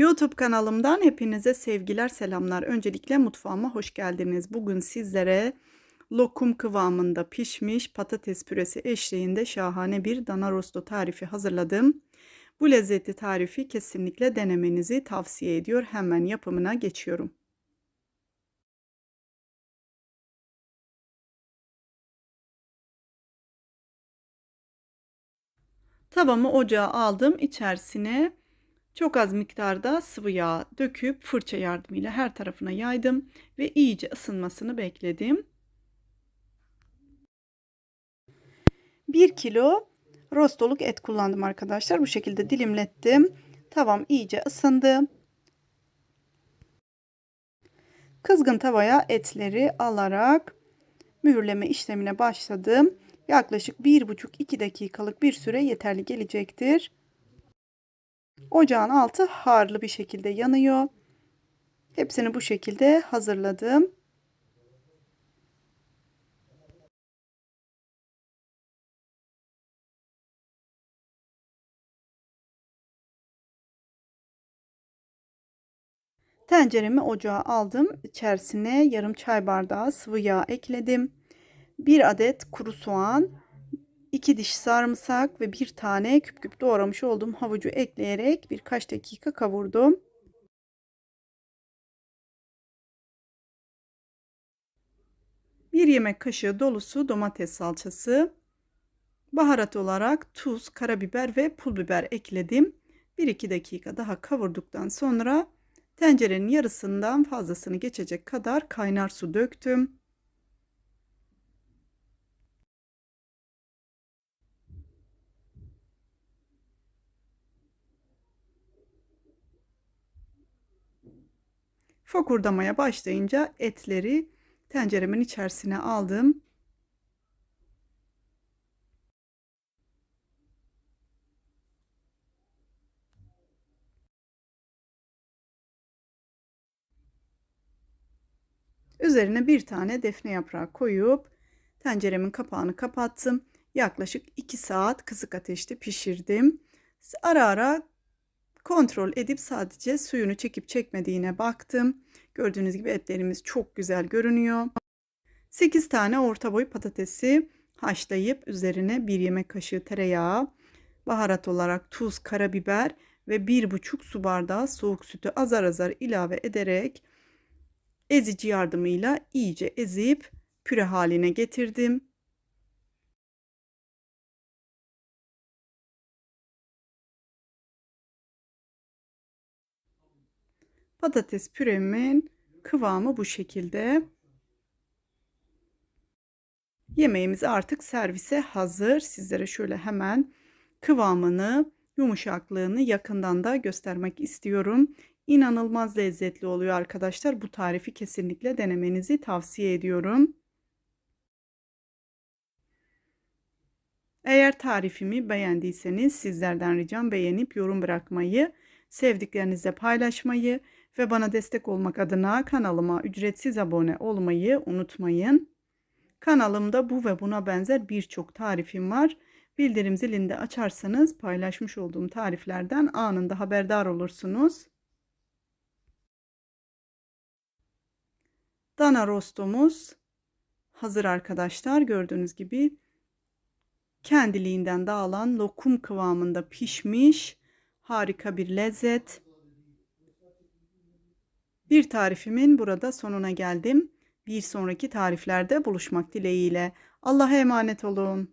YouTube kanalımdan hepinize sevgiler, selamlar. Öncelikle mutfağıma hoş geldiniz. Bugün sizlere lokum kıvamında pişmiş patates püresi eşliğinde şahane bir dana rosto tarifi hazırladım. Bu lezzetli tarifi kesinlikle denemenizi tavsiye ediyor. Hemen yapımına geçiyorum. Tavamı ocağa aldım. İçerisine çok az miktarda sıvı yağ döküp fırça yardımıyla her tarafına yaydım ve iyice ısınmasını bekledim. 1 kilo rostoluk et kullandım arkadaşlar. Bu şekilde dilimlettim. Tavam iyice ısındı. Kızgın tavaya etleri alarak mühürleme işlemine başladım. Yaklaşık 1,5-2 dakikalık bir süre yeterli gelecektir. Ocağın altı harlı bir şekilde yanıyor. Hepsini bu şekilde hazırladım. Tenceremi ocağa aldım. İçerisine yarım çay bardağı sıvı yağ ekledim. Bir adet kuru soğan, 2 diş sarımsak ve bir tane küp küp doğramış olduğum havucu ekleyerek birkaç dakika kavurdum. Bir yemek kaşığı dolusu domates salçası, baharat olarak tuz, karabiber ve pul biber ekledim. 1-2 dakika daha kavurduktan sonra tencerenin yarısından fazlasını geçecek kadar kaynar su döktüm. Fokurdamaya başlayınca etleri tenceremin içerisine aldım. Üzerine bir tane defne yaprağı koyup tenceremin kapağını kapattım. Yaklaşık 2 saat kısık ateşte pişirdim. Ara ara kontrol edip sadece suyunu çekip çekmediğine baktım. Gördüğünüz gibi etlerimiz çok güzel görünüyor. 8 tane orta boy patatesi haşlayıp üzerine 1 yemek kaşığı tereyağı, baharat olarak tuz, karabiber ve 1,5 su bardağı soğuk sütü azar azar ilave ederek ezici yardımıyla iyice ezip püre haline getirdim. Patates püremin kıvamı bu şekilde. Yemeğimiz artık servise hazır. Sizlere şöyle hemen kıvamını, yumuşaklığını yakından da göstermek istiyorum. İnanılmaz lezzetli oluyor arkadaşlar. Bu tarifi kesinlikle denemenizi tavsiye ediyorum. Eğer tarifimi beğendiyseniz sizlerden ricam beğenip yorum bırakmayı, sevdiklerinizle paylaşmayı ve bana destek olmak adına kanalıma ücretsiz abone olmayı unutmayın. Kanalımda bu ve buna benzer birçok tarifim var. Bildirim zilini açarsanız paylaşmış olduğum tariflerden anında haberdar olursunuz. Dana rostomuz hazır arkadaşlar. Gördüğünüz gibi kendiliğinden dağılan lokum kıvamında pişmiş harika bir lezzet. Bir tarifimin burada sonuna geldim. Bir sonraki tariflerde buluşmak dileğiyle. Allah'a emanet olun.